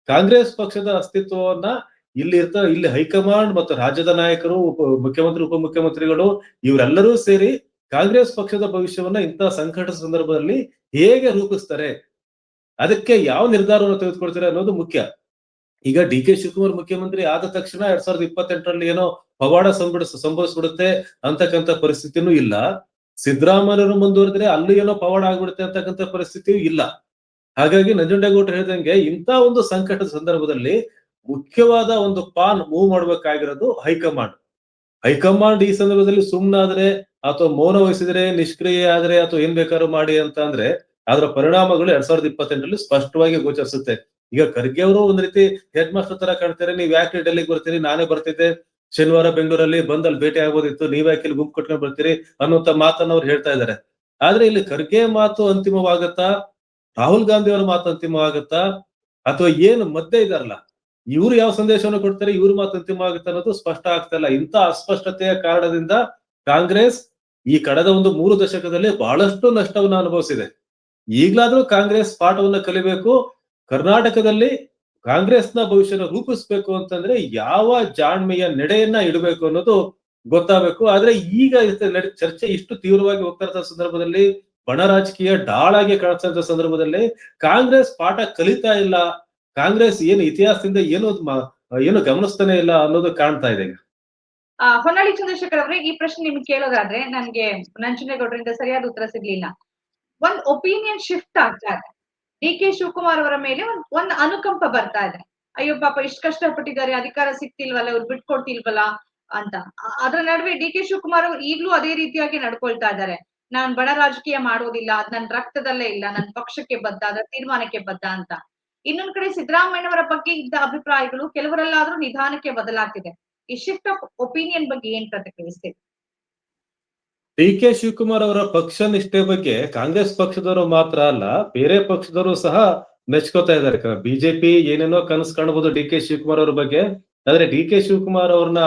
ಕಾಂಗ್ರೆಸ್ ಪಕ್ಷದ ಅಸ್ತಿತ್ವವನ್ನ ಇಲ್ಲಿ ಇರ್ತ, ಇಲ್ಲಿ ಹೈಕಮಾಂಡ್ ಮತ್ತು ರಾಜ್ಯದ ನಾಯಕರು ಉಪ ಮುಖ್ಯಮಂತ್ರಿ, ಉಪಮುಖ್ಯಮಂತ್ರಿಗಳು ಇವರೆಲ್ಲರೂ ಸೇರಿ ಕಾಂಗ್ರೆಸ್ ಪಕ್ಷದ ಭವಿಷ್ಯವನ್ನ ಇಂತಹ ಸಂಕಟ ಸಂದರ್ಭದಲ್ಲಿ ಹೇಗೆ ರೂಪಿಸ್ತಾರೆ? ಅದಕ್ಕೆ ಯಾವ ನಿರ್ಧಾರವನ್ನು ತೆಗೆದುಕೊಳ್ತಾರೆ ಅನ್ನೋದು ಮುಖ್ಯ. ಈಗ ಡಿ ಕೆ ಶಿವಕುಮಾರ್ ಮುಖ್ಯಮಂತ್ರಿ ಆದ ತಕ್ಷಣ ಎರಡ್ ಸಾವಿರದ ಇಪ್ಪತ್ತೆಂಟರಲ್ಲಿ ಏನೋ ಪವಾಡ ಸಂಬಿಡ, ಸಂಭವಿಸ್ಬಿಡುತ್ತೆ ಅಂತಕ್ಕಂಥ ಪರಿಸ್ಥಿತಿನೂ ಇಲ್ಲ. ಸಿದ್ದರಾಮಯ್ಯರು ಮುಂದುವರೆದ್ರೆ ಅಲ್ಲಿ ಏನೋ ಪವಾಡ ಆಗ್ಬಿಡುತ್ತೆ ಅಂತಕ್ಕಂಥ ಪರಿಸ್ಥಿತಿಯೂ ಇಲ್ಲ. ಹಾಗಾಗಿ ನಂಜುಂಡೇಗೌಡರು ಹೇಳಿದಂಗೆ ಇಂಥ ಒಂದು ಸಂಕಟದ ಸಂದರ್ಭದಲ್ಲಿ ಮುಖ್ಯವಾದ ಒಂದು ಪಾನ್ ಮೂವ್ ಮಾಡ್ಬೇಕಾಗಿರೋದು ಹೈಕಮಾಂಡ್. ಹೈಕಮಾಂಡ್ ಈ ಸಂದರ್ಭದಲ್ಲಿ ಸುಮ್ನಾದ್ರೆ ಅಥವಾ ಮೌನ ವಹಿಸಿದ್ರೆ, ನಿಷ್ಕ್ರಿಯ ಆದ್ರೆ ಅಥವಾ ಏನ್ ಬೇಕಾದ್ರೂ ಮಾಡಿ ಅಂತ ಅಂದ್ರೆ, ಅದರ ಪರಿಣಾಮಗಳು ಎರಡ್ ಸಾವಿರದ ಇಪ್ಪತ್ತೆಂಟರಲ್ಲಿ ಸ್ಪಷ್ಟವಾಗಿ ಗೋಚರಿಸುತ್ತೆ. ಈಗ ಖರ್ಗೆ ಅವರು ಒಂದ್ ರೀತಿ ಹೆಡ್ ಮಾಸ್ಟರ್ ತರ ಕಾಣ್ತಾರೆ, ನೀವ್ ಯಾಕೆ ಡೆಲ್ಲಿಗೆ ಬರ್ತೀರಿ? ನಾನೇ ಬರ್ತಿದ್ದೆ. ಶನಿವಾರ ಬೆಂಗಳೂರಲ್ಲಿ ಬಂದ್ ಅಲ್ಲಿ ಭೇಟಿ ಆಗೋದಿತ್ತು ನೀವ್ ಯಾಕೆ ಗುಂಪು ಕಟ್ಕೊಂಡ್ ಬರ್ತೀರಿ? ಅನ್ನುವಂತ ಮಾತನ್ನ ಅವ್ರು ಹೇಳ್ತಾ ಇದ್ದಾರೆ. ಆದ್ರೆ ಇಲ್ಲಿ ಖರ್ಗೆ ಮಾತು ಅಂತಿಮವಾಗತ್ತಾ? ರಾಹುಲ್ ಗಾಂಧಿ ಅವರ ಮಾತು ಅಂತಿಮವಾಗತ್ತಾ? ಅಥವಾ ಏನು? ಮಧ್ಯೆ ಇದಾರಲ್ಲ. ಇವ್ರು ಯಾವ ಸಂದೇಶವನ್ನು ಕೊಡ್ತಾರೆ? ಇವ್ರ ಮಾತು ಅಂತಿಮ ಆಗುತ್ತೆ ಅನ್ನೋದು ಸ್ಪಷ್ಟ ಆಗ್ತಾ ಇಲ್ಲ. ಇಂಥ ಅಸ್ಪಷ್ಟತೆಯ ಕಾರಣದಿಂದ ಕಾಂಗ್ರೆಸ್ ಈ ಕಳೆದ ಒಂದು ಮೂರು ದಶಕದಲ್ಲಿ ಬಹಳಷ್ಟು ನಷ್ಟವನ್ನು ಅನುಭವಿಸಿದೆ ಈಗ್ಲಾದ್ರೂ ಕಾಂಗ್ರೆಸ್ ಪಾಠವನ್ನು ಕಲಿಬೇಕು, ಕರ್ನಾಟಕದಲ್ಲಿ ಕಾಂಗ್ರೆಸ್ನ ಭವಿಷ್ಯನ ರೂಪಿಸ್ಬೇಕು ಅಂತಂದ್ರೆ ಯಾವ ಜಾಣ್ಮೆಯ ನಡೆಯನ್ನ ಇಡಬೇಕು ಅನ್ನೋದು ಗೊತ್ತಾಗಬೇಕು ಆದ್ರೆ ಈಗ ಚರ್ಚೆ ಇಷ್ಟು ತೀವ್ರವಾಗಿ ಹೋಗ್ತಾ ಸಂದರ್ಭದಲ್ಲಿ, ಬಣ ರಾಜಕೀಯ ಡಾಳಾಗಿ ಕಾಣಿಸ್ತಾ ಸಂದರ್ಭದಲ್ಲಿ ಕಾಂಗ್ರೆಸ್ ಪಾಠ ಕಲಿತಾ ಇಲ್ಲ, ಕಾಂಗ್ರೆಸ್ ಏನು ಇತಿಹಾಸದಿಂದ ಏನು ಏನು ಗಮನಿಸ್ತಾನೆ ಇಲ್ಲ ಅನ್ನೋದು ಕಾಣ್ತಾ ಇದೆ ಈಗ. ಹೊನ್ನಾಳಿ ಚಂದ್ರಶೇಖರ್ ಅವರೇ, ಈ ಪ್ರಶ್ನೆ ನಿಮ್ಗೆ ಕೇಳೋದಾದ್ರೆ ನನ್ಗೆ ನಂಜನಗೌಡರಿಂದ ಸರಿಯಾದ ಉತ್ತರ ಸಿಗ್ಲಿಲ್ಲ. ಒಂದ್ ಒಪಿನಿಯನ್ ಶಿಫ್ಟ್ ಆಗ್ತಾ ಇದೆ. ಡಿ ಕೆ ಶಿವಕುಮಾರ್ ಅವರ ಮೇಲೆ ಒಂದ್ ಒಂದ್ ಅನುಕಂಪ ಬರ್ತಾ ಇದೆ. ಅಯ್ಯೋ ಪಾಪ, ಇಷ್ಟು ಕಷ್ಟಪಟ್ಟಿದ್ದಾರೆ, ಅಧಿಕಾರ ಸಿಕ್ತಿಲ್ವಲ್ಲ, ಇವ್ರು ಬಿಟ್ಕೊಡ್ತಿಲ್ವಲ್ಲ ಅಂತ. ಅದ್ರ ನಡುವೆ ಡಿ ಕೆ ಶಿವಕುಮಾರ್ ಅವರು ಈಗ್ಲೂ ಅದೇ ರೀತಿಯಾಗಿ ನಡ್ಕೊಳ್ತಾ ಇದ್ದಾರೆ. ನಾನ್ ಬಡ ರಾಜಕೀಯ ಮಾಡೋದಿಲ್ಲ, ಅದ್ ನನ್ ರಕ್ತದಲ್ಲೇ ಇಲ್ಲ, ನನ್ ಪಕ್ಷಕ್ಕೆ ಬದ್ಧ, ಅದ್ರ ತೀರ್ಮಾನಕ್ಕೆ ಬದ್ಧ ಅಂತ. ಇನ್ನೊಂದ್ ಕಡೆ ಸಿದ್ದರಾಮಯ್ಯನವರ ಬಗ್ಗೆ ಇದ್ದ ಅಭಿಪ್ರಾಯಗಳು ಕೆಲವರಲ್ಲಾದ್ರೂ ನಿಧಾನಕ್ಕೆ ಬದಲಾಗ್ತಿದೆ. ಈ ಶಿಫ್ಟ್ ಆಫ್ ಒಪಿನಿಯನ್ ಬಗ್ಗೆ ಏನ್ ಪ್ರತಿಕ್ರಿಯಿಸ್ತೀವಿ ಡಿ ಕೆ ಶಿವಕುಮಾರ್ ಅವರ ಪಕ್ಷ ನಿಷ್ಠೆ ಬಗ್ಗೆ ಕಾಂಗ್ರೆಸ್ ಪಕ್ಷದವರು ಮಾತ್ರ ಅಲ್ಲ, ಬೇರೆ ಪಕ್ಷದವರು ಸಹ ಮೆಚ್ಕೋತಾ ಇದ್ದಾರೆ. ಬಿಜೆಪಿ ಏನೇನೋ ಕನಸು ಕಾಣಬಹುದು ಡಿ ಕೆ ಶಿವಕುಮಾರ್ ಅವ್ರ ಬಗ್ಗೆ. ಆದ್ರೆ ಡಿ ಕೆ ಶಿವಕುಮಾರ್ ಅವ್ರನ್ನ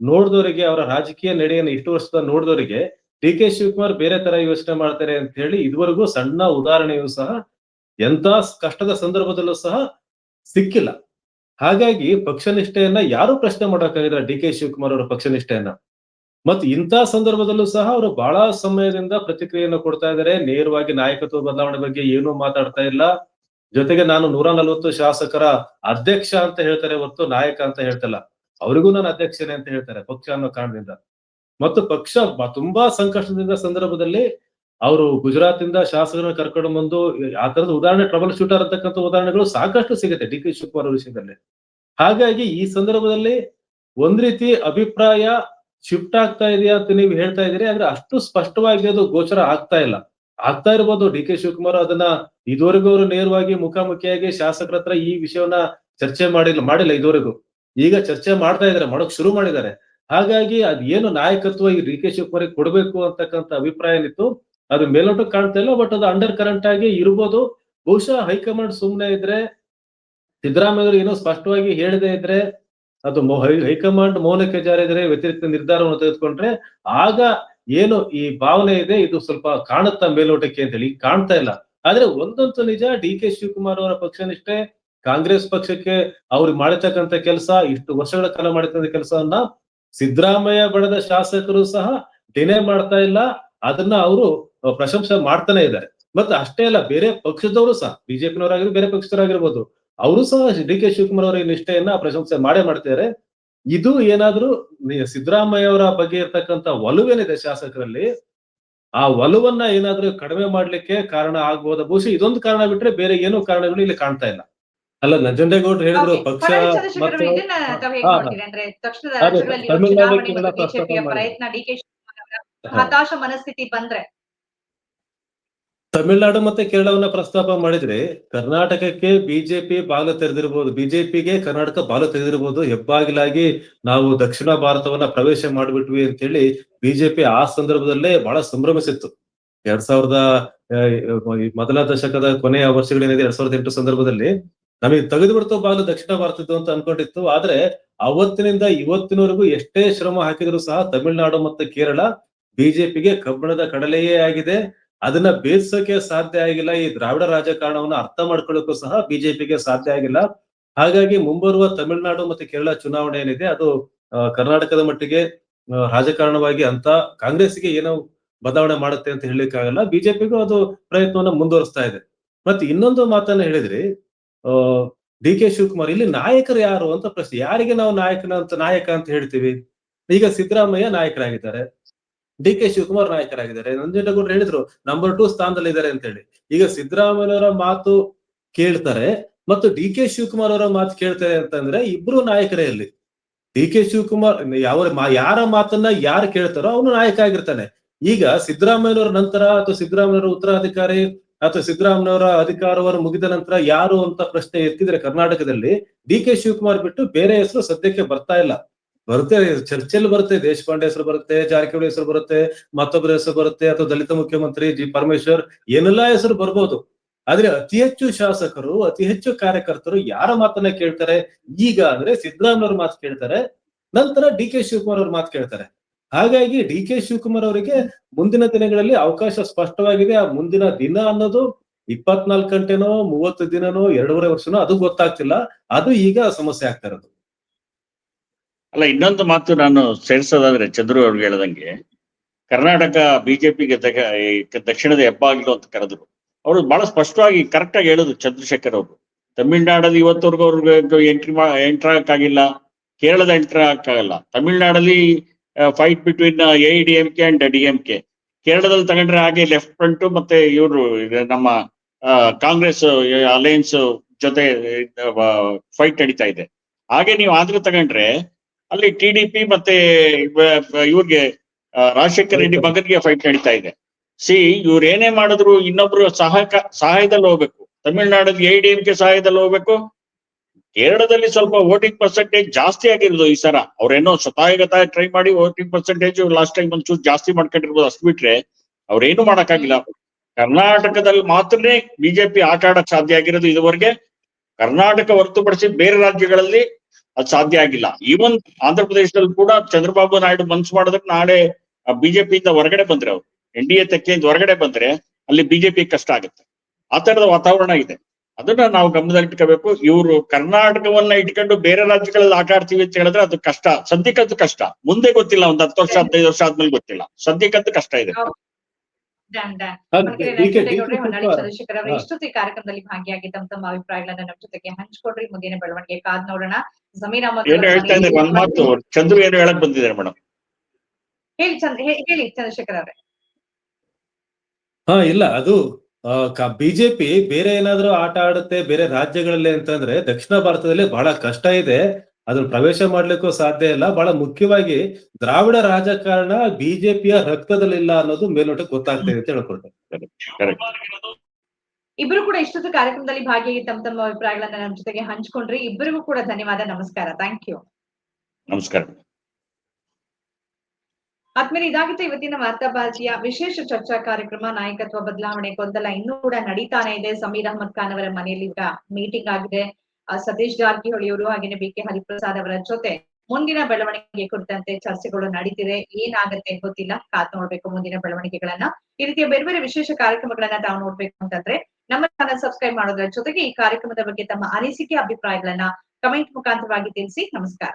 ನೋಡಿದವರಿಗೆ ಅವರ ರಾಜಕೀಯ ನಡೆಯನ್ನು ಇಷ್ಟು ವರ್ಷದ ನೋಡಿದವರಿಗೆ ಡಿ ಕೆ ಶಿವಕುಮಾರ್ ಬೇರೆ ತರ ಯೋಚನೆ ಮಾಡ್ತಾರೆ ಅಂತ ಹೇಳಿ ಇದುವರೆಗೂ ಸಣ್ಣ ಉದಾಹರಣೆಯೂ ಸಹ ಎಂತ ಕಷ್ಟದ ಸಂದರ್ಭದಲ್ಲೂ ಸಹ ಸಿಕ್ಕಿಲ್ಲ. ಹಾಗಾಗಿ ಪಕ್ಷ ನಿಷ್ಠೆಯನ್ನ ಯಾರು ಪ್ರಶ್ನೆ ಮಾಡೋಕ್ಕಾಗಿಲ್ಲ ಡಿ ಕೆ ಶಿವಕುಮಾರ್ ಅವರ ಪಕ್ಷ ನಿಷ್ಠೆಯನ್ನ. ಮತ್ತು ಇಂಥ ಸಂದರ್ಭದಲ್ಲೂ ಸಹ ಅವರು ಬಹಳ ಸಮಯದಿಂದ ಪ್ರತಿಕ್ರಿಯೆಯನ್ನು ಕೊಡ್ತಾ ಇದ್ದಾರೆ ನೇರವಾಗಿ ನಾಯಕತ್ವ ಬದಲಾವಣೆ ಬಗ್ಗೆ ಏನೂ ಮಾತಾಡ್ತಾ ಇಲ್ಲ. ಜೊತೆಗೆ ನಾನು ನೂರ ನಲವತ್ತು ಶಾಸಕರ ಅಧ್ಯಕ್ಷ ಅಂತ ಹೇಳ್ತಾರೆ ಹೊರತು ನಾಯಕ ಅಂತ ಹೇಳ್ತಲ್ಲ, ಅವರಿಗೂ ನಾನು ಅಧ್ಯಕ್ಷನೇ ಅಂತ ಹೇಳ್ತಾರೆ ಪಕ್ಷ ಅನ್ನೋ ಕಾರಣದಿಂದ. ಮತ್ತು ಪಕ್ಷ ತುಂಬಾ ಸಂಕಷ್ಟದಿಂದ ಸಂದರ್ಭದಲ್ಲಿ ಅವರು ಗುಜರಾತ್ ಇಂದ ಶಾಸಕರನ್ನ ಕರ್ಕೊಂಡು ಬಂದು, ಆ ತರದ ಉದಾಹರಣೆ ಟ್ರಬಲ್ ಶೂಟರ್ ಅಂತಕ್ಕಂಥ ಉದಾಹರಣೆಗಳು ಸಾಕಷ್ಟು ಸಿಗುತ್ತೆ ಡಿ ಕೆ ಶಿವಕುಮಾರ್ ಅವರ ವಿಷಯದಲ್ಲಿ. ಹಾಗಾಗಿ ಈ ಸಂದರ್ಭದಲ್ಲಿ ಒಂದ್ ರೀತಿ ಅಭಿಪ್ರಾಯ ಶಿಫ್ಟ್ ಆಗ್ತಾ ಇದೆಯಾ ಅಂತ ನೀವು ಹೇಳ್ತಾ ಇದೀರಿ ಆದ್ರೆ ಅಷ್ಟು ಸ್ಪಷ್ಟವಾಗಿ ಅದು ಗೋಚರ ಆಗ್ತಾ ಇಲ್ಲ. ಆಗ್ತಾ ಇರ್ಬೋದು, ಡಿ ಕೆ ಶಿವಕುಮಾರ್ ಅದನ್ನ ಇದುವರೆಗೂ ಅವರು ನೇರವಾಗಿ ಮುಖಾಮುಖಿಯಾಗಿ ಶಾಸಕರ ಹತ್ರ ಈ ವಿಷಯವನ್ನ ಚರ್ಚೆ ಮಾಡಿಲ್ಲ ಮಾಡಿಲ್ಲ ಇದುವರೆಗೂ. ಈಗ ಚರ್ಚೆ ಮಾಡ್ತಾ ಇದಾರೆ ಮಾಡೋಕ್ ಶುರು ಮಾಡಿದ್ದಾರೆ. ಹಾಗಾಗಿ ಅದ್ ಏನು ನಾಯಕತ್ವ ಈ ಡಿ ಕೆ ಶಿವಕುಮಾರ್ ಕೊಡಬೇಕು ಅಂತಕ್ಕಂಥ ಅಭಿಪ್ರಾಯ ಏನಿತ್ತು ಅದು ಮೇಲ್ನೋಟಕ್ಕೆ ಕಾಣ್ತಾ ಇಲ್ಲ ಬಟ್ ಅದು ಅಂಡರ್ ಕರೆಂಟ್ ಆಗಿ ಇರ್ಬೋದು. ಬಹುಶಃ ಹೈಕಮಾಂಡ್ ಸುಮ್ಮನೆ ಇದ್ರೆ, ಸಿದ್ದರಾಮಯ್ಯ ಏನೋ ಸ್ಪಷ್ಟವಾಗಿ ಹೇಳದೆ ಇದ್ರೆ, ಅದು ಹೈಕಮಾಂಡ್ ಮೌನಕ್ಕೆ ಜಾರಿದ್ರೆ ವ್ಯತಿರಿಕ್ತ ನಿರ್ಧಾರವನ್ನು ತೆಗೆದುಕೊಂಡ್ರೆ, ಆಗ ಏನು ಈ ಭಾವನೆ ಇದೆ, ಇದು ಸ್ವಲ್ಪ ಕಾಣುತ್ತಾ ಮೇಲ್ನೋಟಕ್ಕೆ ಅಂತ ಹೇಳಿ ಕಾಣ್ತಾ ಇಲ್ಲ. ಆದ್ರೆ ಒಂದಂತೂ ನಿಜ, ಡಿ ಕೆ ಶಿವಕುಮಾರ್ ಅವರ ಪಕ್ಷ ನಿಷ್ಠೆ, ಕಾಂಗ್ರೆಸ್ ಪಕ್ಷಕ್ಕೆ ಅವ್ರು ಮಾಡಿರ್ತಕ್ಕಂಥ ಕೆಲಸ, ಇಷ್ಟು ವರ್ಷಗಳ ಕಾಲ ಮಾಡಿರ್ತಕ್ಕಂಥ ಕೆಲಸವನ್ನ ಸಿದ್ದರಾಮಯ್ಯ ಬಣದ ಶಾಸಕರು ಸಹ ಡಿನೇ ಮಾಡ್ತಾ ಇಲ್ಲ. ಅದನ್ನ ಅವರು ಪ್ರಶಂಸೆ ಮಾಡ್ತಾನೆ ಇದ್ದಾರೆ. ಮತ್ತೆ ಅಷ್ಟೇ ಅಲ್ಲ ಬೇರೆ ಪಕ್ಷದವರು ಸಹ ಬಿಜೆಪಿನವರಾಗಿರ್ಬೋದು ಬೇರೆ ಪಕ್ಷದವರಾಗಿರ್ಬೋದು ಅವರು ಸಹ ಡಿ ಕೆ ಶಿವಕುಮಾರ್ ಅವರ ನಿಷ್ಠೆಯನ್ನ ಪ್ರಶಂಸೆ ಮಾಡೇ ಮಾಡ್ತಿದ್ದಾರೆ. ಇದು ಏನಾದ್ರೂ ಸಿದ್ದರಾಮಯ್ಯ ಅವರ ಬಗ್ಗೆ ಇರ್ತಕ್ಕಂಥ ಒಲುವೇನಿದೆ ಶಾಸಕರಲ್ಲಿ ಆ ಒಲುವನ್ನ ಏನಾದ್ರೂ ಕಡಿಮೆ ಮಾಡ್ಲಿಕ್ಕೆ ಕಾರಣ ಆಗ್ಬೋದ? ಬಹುಶಃ ಇದೊಂದು ಕಾರಣ ಬಿಟ್ರೆ ಬೇರೆ ಏನು ಕಾರಣಗಳು ಇಲ್ಲಿ ಕಾಣ್ತಾ ಇಲ್ಲ. ಅಲ್ಲ ನಜಂಡೇಗೌಡ್ರು ಹೇಳಿದ್ರು ಪಕ್ಷ. ಪ್ರಯತ್ನ. ಹತಾಶ ಮನಸ್ಥಿತಿ ಬಂದ್ರೆ ತಮಿಳುನಾಡು ಮತ್ತೆ ಕೇರಳವನ್ನ ಪ್ರಸ್ತಾಪ ಮಾಡಿದ್ರೆ ಕರ್ನಾಟಕಕ್ಕೆ ಬಿಜೆಪಿ ಬಾಲ ತೆರೆದಿರಬಹುದು ಬಿಜೆಪಿಗೆ ಕರ್ನಾಟಕ ಬಾಲ ತೆರೆದಿರಬಹುದು ಹೆಬ್ಬಾಗಿಲಾಗಿ ನಾವು ದಕ್ಷಿಣ ಭಾರತವನ್ನ ಪ್ರವೇಶ ಮಾಡಿಬಿಟ್ವಿ ಅಂತ ಹೇಳಿ ಬಿಜೆಪಿ ಆ ಸಂದರ್ಭದಲ್ಲೇ ಬಹಳ ಸಂಭ್ರಮಿಸಿತ್ತು. ಎರಡ್ ಸಾವಿರದ ಮೊದಲ ದಶಕದ ಕೊನೆಯ ವರ್ಷಗಳೇನಿದೆ, ಎರಡ್ ಸಾವಿರದ ಎಂಟು ಸಂದರ್ಭದಲ್ಲಿ ನಮಗೆ ತೆಗೆದು ಬಿಡ್ತು ದಕ್ಷಿಣ ಭಾರತದ್ದು ಅಂತ ಅನ್ಕೊಂಡಿತ್ತು. ಆದ್ರೆ ಅವತ್ತಿನಿಂದ ಇವತ್ತಿನವರೆಗೂ ಎಷ್ಟೇ ಶ್ರಮ ಹಾಕಿದ್ರು ಸಹ ತಮಿಳುನಾಡು ಮತ್ತು ಕೇರಳ ಬಿಜೆಪಿಗೆ ಕಬ್ಬಣದ ಕಡಲೆಯೇ ಆಗಿದೆ. ಅದನ್ನ ಬೇರ್ಸೋಕೆ ಸಾಧ್ಯ ಆಗಿಲ್ಲ. ಈ ದ್ರಾವಿಡ ರಾಜಕಾರಣವನ್ನು ಅರ್ಥ ಮಾಡ್ಕೊಳ್ಳೋಕ್ಕೂ ಸಹ ಬಿಜೆಪಿಗೆ ಸಾಧ್ಯ ಆಗಿಲ್ಲ. ಹಾಗಾಗಿ ಮುಂಬರುವ ತಮಿಳುನಾಡು ಮತ್ತು ಕೇರಳ ಚುನಾವಣೆ ಏನಿದೆ, ಅದು ಕರ್ನಾಟಕದ ಮಟ್ಟಿಗೆ ರಾಜಕಾರಣವಾಗಿ ಅಂತ ಕಾಂಗ್ರೆಸ್ಗೆ ಏನೋ ಬದಲಾವಣೆ ಮಾಡುತ್ತೆ ಅಂತ ಹೇಳಲಿಕ್ಕಾಗಲ್ಲ. ಬಿಜೆಪಿಗೂ ಅದು ಪ್ರಯತ್ನವನ್ನ ಮುಂದುವರಿಸ್ತಾ ಇದೆ. ಮತ್ತೆ ಇನ್ನೊಂದು ಮಾತನ್ನ ಹೇಳಿದ್ರಿ ಡಿ ಕೆ ಶಿವಕುಮಾರ್, ಇಲ್ಲಿ ನಾಯಕರು ಯಾರು ಅಂತ ಪ್ರಶ್ನೆ. ಯಾರಿಗೆ ನಾವು ನಾಯಕನ ಅಂತ ನಾಯಕ ಅಂತ ಹೇಳ್ತೀವಿ? ಈಗ ಸಿದ್ದರಾಮಯ್ಯ ನಾಯಕರಾಗಿದ್ದಾರೆ. ಡಿ ಕೆ ಶಿವಕುಮಾರ್ ನಾಯಕರಾಗಿದ್ದಾರೆ. ನಂಜನಗೌಡರು ಹೇಳಿದ್ರು ನಂಬರ್ ಟೂ ಸ್ಥಾನದಲ್ಲಿ ಇದ್ದಾರೆ ಅಂತ ಹೇಳಿ ಈಗ ಸಿದ್ದರಾಮಯ್ಯವರ ಮಾತು ಕೇಳ್ತಾರೆ ಮತ್ತು ಡಿ ಕೆ ಶಿವಕುಮಾರ್ ಅವರ ಮಾತು ಕೇಳ್ತಾರೆ ಅಂತಂದ್ರೆ ಇಬ್ರು ನಾಯಕರೇ ಅಲ್ಲಿ ಡಿ ಕೆ ಶಿವಕುಮಾರ್ ಯಾವ ಯಾರ ಮಾತನ್ನ ಯಾರು ಕೇಳ್ತಾರೋ ಅವನು ನಾಯಕ ಆಗಿರ್ತಾನೆ. ಈಗ ಸಿದ್ದರಾಮಯ್ಯನವರ ನಂತರ ಅಥವಾ ಸಿದ್ದರಾಮಯ್ಯನವರ ಉತ್ತರಾಧಿಕಾರಿ ಅಥವಾ ಸಿದ್ದರಾಮಯ್ಯನವರ ಅಧಿಕಾರವರು ಮುಗಿದ ನಂತರ ಯಾರು ಅಂತ ಪ್ರಶ್ನೆ ಎತ್ತಿದ್ರೆ ಕರ್ನಾಟಕದಲ್ಲಿ ಡಿ ಕೆ ಶಿವಕುಮಾರ್ ಬಿಟ್ಟು ಬೇರೆ ಹೆಸರು ಸದ್ಯಕ್ಕೆ ಬರ್ತಾ ಇಲ್ಲ. ಬರುತ್ತೆ, ಚರ್ಚೆಯಲ್ಲಿ ಬರುತ್ತೆ, ದೇಶಪಾಂಡೆ ಹೆಸರು ಬರುತ್ತೆ, ಜಾರಕಿಹೊಳಿ ಹೆಸರು ಬರುತ್ತೆ, ಮತ್ತೊಬ್ಬರ ಹೆಸರು ಬರುತ್ತೆ, ಅಥವಾ ದಲಿತ ಮುಖ್ಯಮಂತ್ರಿ ಜಿ ಪರಮೇಶ್ವರ್, ಏನೆಲ್ಲಾ ಹೆಸರು ಬರ್ಬೋದು. ಆದ್ರೆ ಅತಿ ಹೆಚ್ಚು ಶಾಸಕರು, ಅತಿ ಹೆಚ್ಚು ಕಾರ್ಯಕರ್ತರು ಯಾರ ಮಾತನ್ನ ಕೇಳ್ತಾರೆ? ಈಗ ಅಂದ್ರೆ ಸಿದ್ದರಾಮಯ್ಯವ್ರ ಮಾತು ಕೇಳ್ತಾರೆ, ನಂತರ ಡಿ ಕೆ ಶಿವಕುಮಾರ್ ಅವ್ರ ಮಾತು ಕೇಳ್ತಾರೆ. ಹಾಗಾಗಿ ಡಿ ಕೆ ಶಿವಕುಮಾರ್ ಅವರಿಗೆ ಮುಂದಿನ ದಿನಗಳಲ್ಲಿ ಅವಕಾಶ ಸ್ಪಷ್ಟವಾಗಿದೆ. ಆ ಮುಂದಿನ ದಿನ ಅನ್ನೋದು ಇಪ್ಪತ್ನಾಲ್ಕು ಗಂಟೆನೋ, ಮೂವತ್ತು ದಿನನೋ, ಎರಡೂವರೆ ವರ್ಷನೋ, ಅದು ಗೊತ್ತಾಗ್ತಿಲ್ಲ. ಅದು ಈಗ ಸಮಸ್ಯೆ ಆಗ್ತಾ ಇರೋದು. ಅಲ್ಲ, ಇನ್ನೊಂದು ಮಾತು ನಾನು ಸೇರಿಸೋದಾದ್ರೆ ಚಂದ್ರು ಅವ್ರಿಗೆ ಹೇಳ್ದಂಗೆ, ಕರ್ನಾಟಕ ಬಿಜೆಪಿಗೆ ದಕ್ಷಿಣದ ಹೆಬ್ಬಾಗಿಲು ಅಂತ ಕರೆದ್ರು. ಅವರು ಬಹಳ ಸ್ಪಷ್ಟವಾಗಿ ಕರೆಕ್ಟ್ ಆಗಿ ಹೇಳುದು ಚಂದ್ರಶೇಖರ್ ಅವರು. ತಮಿಳ್ನಾಡಲ್ಲಿ ಇವತ್ತವರೆಗೂ ಅವ್ರಿಗೆ ಎಂಟ್ರಿ ಮಾ ಆಗಿಲ್ಲ, ಕೇರಳದ ಎಂಟರ್ ಆಗಕ್ಕಾಗಲ್ಲ ತಮಿಳ್ನಾಡಲ್ಲಿ fight between A D M K and D M K ಕೇರಳದಲ್ಲಿ ತಗೊಂಡ್ರೆ ಹಾಗೆ ಲೆಫ್ಟ್ ಫ್ರಂಟ್ ಮತ್ತೆ ಇವರು ನಮ್ಮ ಕಾಂಗ್ರೆಸ್ ಅಲಯನ್ಸ್ ಜೊತೆ ಫೈಟ್ ನಡೀತಾ ಇದೆ. ಹಾಗೆ ನೀವು ಆದ್ರೂ ತಗೊಂಡ್ರೆ ಅಲ್ಲಿ ಟಿ ಡಿ ಪಿ ಮತ್ತೆ ಇವ- ಇವ್ರಿಗೆ ರಾಜಶೇಖರ್ ರೆಡ್ಡಿ ಮಗನಿಗೆ ಫೈಟ್ ನಡೀತಾ ಇದೆ. ಸಿ ಇವ್ರು ಏನೇ ಮಾಡಿದ್ರು ಇನ್ನೊಬ್ರು ಸಹಾಯಕ ಸಹಾಯದಲ್ಲಿ ಹೋಗ್ಬೇಕು. ತಮಿಳ್ನಾಡಲ್ಲಿ ಎ ಡಿ ಎಂ ಕೆ ಸಹಾಯದಲ್ಲಿ ಹೋಗ್ಬೇಕು. ಕೇರಳದಲ್ಲಿ ಸ್ವಲ್ಪ ವೋಟಿಂಗ್ ಪರ್ಸೆಂಟೇಜ್ ಜಾಸ್ತಿ ಆಗಿರೋದು ಈ ಸಲ ಅವ್ರೇನೋ ಶತಾಯಗತ ಟ್ರೈ ಮಾಡಿ ವೋಟಿಂಗ್ ಪರ್ಸೆಂಟೇಜ್ ಲಾಸ್ಟ್ ಟೈಮ್ ಒಂಚೂರು ಜಾಸ್ತಿ ಮಾಡ್ಕೊಂಡಿರ್ಬೋದು ಅಷ್ಟು ಬಿಟ್ರೆ ಅವ್ರೇನು ಮಾಡಕ್ಕಾಗಿಲ್ಲ. ಕರ್ನಾಟಕದಲ್ಲಿ ಮಾತ್ರನೇ ಬಿಜೆಪಿ ಆಟ ಆಡಕ್ ಸಾಧ್ಯ ಆಗಿರೋದು ಇದುವರೆಗೆ. ಕರ್ನಾಟಕ ಹೊರತುಪಡಿಸಿ ಬೇರೆ ರಾಜ್ಯಗಳಲ್ಲಿ ಅದು ಸಾಧ್ಯ ಆಗಿಲ್ಲ. ಈವನ್ ಆಂಧ್ರ ಪ್ರದೇಶದಲ್ಲಿ ಕೂಡ ಚಂದ್ರಬಾಬು ನಾಯ್ಡು ಮನ್ಸು ಮಾಡಿದ್ರೆ ನಾಳೆ ಬಿಜೆಪಿಯಿಂದ ಹೊರಗಡೆ ಬಂದ್ರೆ ಅವ್ರು. ಎನ್ ಡಿ ಎ ತೆಕ್ಕೆಯಿಂದ ಹೊರಗಡೆ ಬಂದ್ರೆ ಅಲ್ಲಿ ಬಿಜೆಪಿ ಕಷ್ಟ ಆಗುತ್ತೆ. ಆ ತರದ ವಾತಾವರಣ ಇದೆ. ಅದನ್ನ ನಾವು ಗಮನದಲ್ಲಿಟ್ಕೋಬೇಕು ಇವರು ಕರ್ನಾಟಕವನ್ನ ಇಟ್ಕೊಂಡು ಬೇರೆ ರಾಜ್ಯಗಳಲ್ಲಿ ಆಟ ಆಡ್ತೀವಿ ಅಂತ ಹೇಳಿದ್ರೆ ಅದು ಕಷ್ಟ. ಸದ್ಯಕ್ಕಂತೂ ಕಷ್ಟ. ಮುಂದೆ ಗೊತ್ತಿಲ್ಲ. ಒಂದ್ ಹತ್ತು ವರ್ಷ, ಹದಿನೈದು ವರ್ಷ ಆದ್ಮೇಲೆ ಗೊತ್ತಿಲ್ಲ. ಸದ್ಯಕ್ಕಂತೂ ಕಷ್ಟ ಇದೆ. Done done. ಇಷ್ಟೊತ್ತು ಈ ಕಾರ್ಯಕ್ರಮದಲ್ಲಿ ಭಾಗಿಯಾಗಿ ತಮ್ಮ ತಮ್ಮ ಅಭಿಪ್ರಾಯಗಳನ್ನ ನಮ್ಮ ಜೊತೆಗೆ ಹಂಚ್ಕೊಡ್ರಿ. ಮುಂದಿನ ಬೆಳವಣಿಗೆ ಕಾದ್ ನೋಡೋಣ. ಜಮೀರ್ ಅಹಮದ್ ಒಂದ್ ಮಾತು ಚಂದ್ರು ಏನು ಹೇಳಕ್ ಬಂದಿದ್ದಾರೆ ಮೇಡಮ್ ಹೇಳಿ ಚಂದ್ರ ಹೇಳಿ ಚಂದ್ರಶೇಖರ್ ಅವರೇ. ಹಾ ಇಲ್ಲ ಅದು ಬಿಜೆಪಿ ಬೇರೆ ಏನಾದ್ರೂ ಆಟ ಆಡುತ್ತೆ ಬೇರೆ ರಾಜ್ಯಗಳಲ್ಲಿ ಅಂತಂದ್ರೆ ದಕ್ಷಿಣ ಭಾರತದಲ್ಲಿ ಬಹಳ ಕಷ್ಟ ಇದೆ. ಅದನ್ನ ಪ್ರವೇಶ ಮಾಡ್ಲಿಕ್ಕೂ ಸಾಧ್ಯ ಇಲ್ಲ. ಬಹಳ ಮುಖ್ಯವಾಗಿ ದ್ರಾವಿಡ ರಾಜಕಾರಣ ಬಿಜೆಪಿಯ ರಕ್ತದಲ್ಲಿಲ್ಲ ಅನ್ನೋದು ಮೇಲ್ನೋಟಕ್ಕೆ ಗೊತ್ತಾಗ್ತದೆ ಅಂತ ಹೇಳ್ಕೊಳ್ತಾರೆ ಕರೆಕ್ಟ್ ಇಬ್ಬರು ಕೂಡ ಇಷ್ಟೊತ್ತು ಕಾರ್ಯಕ್ರಮದಲ್ಲಿ ಭಾಗಿಯಾಗಿ ತಮ್ಮ ತಮ್ಮ ಅಭಿಪ್ರಾಯಗಳನ್ನ ನಮ್ಮ ಜೊತೆಗೆ ಹಂಚ್ಕೊಂಡ್ರಿ. ಇಬ್ಬರಿಗೂ ಕೂಡ ಧನ್ಯವಾದ. ನಮಸ್ಕಾರ. ಥ್ಯಾಂಕ್ ಯು ನಮಸ್ಕಾರ. ಆದ್ಮೇಲೆ ಇದಾಗಿತ್ತು ಇವತ್ತಿನ ವಾರ್ತಾ ಭಾರತೀಯ ವಿಶೇಷ ಚರ್ಚಾ ಕಾರ್ಯಕ್ರಮ. ನಾಯಕತ್ವ ಬದಲಾವಣೆ ಗೊಂದಲ ಇನ್ನೂ ಕೂಡ ನಡೀತಾನೆ ಇದೆ. ಸಮೀರ್ ಅಹಮದ್ ಖಾನ್ ಅವರ ಮನೆಯಲ್ಲಿ ಈಗ ಮೀಟಿಂಗ್ ಆಗಿದೆ. ಸತೀಶ್ ಜಾರಕಿಹೊಳಿ ಅವರು ಹಾಗೇನೆ ಬಿ ಕೆ ಹರಿಪ್ರಸಾದ್ ಅವರ ಜೊತೆ ಮುಂದಿನ ಬೆಳವಣಿಗೆ ಕುರಿತಂತೆ ಚರ್ಚೆಗಳು ನಡೀತಿದೆ. ಏನಾಗುತ್ತೆ ಗೊತ್ತಿಲ್ಲ. ಕಾತ್ ನೋಡ್ಬೇಕು ಮುಂದಿನ ಬೆಳವಣಿಗೆಗಳನ್ನ. ಈ ರೀತಿಯ ಬೇರೆ ಬೇರೆ ವಿಶೇಷ ಕಾರ್ಯಕ್ರಮಗಳನ್ನ ತಾವು ನೋಡ್ಬೇಕು ಅಂತಂದ್ರೆ ನಮ್ಮ ಚಾನಲ್ ಸಬ್ಸ್ಕ್ರೈಬ್ ಮಾಡೋದ್ರ ಜೊತೆಗೆ ಈ ಕಾರ್ಯಕ್ರಮದ ಬಗ್ಗೆ ತಮ್ಮ ಅನಿಸಿಕೆ, ಅಭಿಪ್ರಾಯಗಳನ್ನ ಕಮೆಂಟ್ ಮುಖಾಂತರವಾಗಿ ತಿಳಿಸಿ. ನಮಸ್ಕಾರ.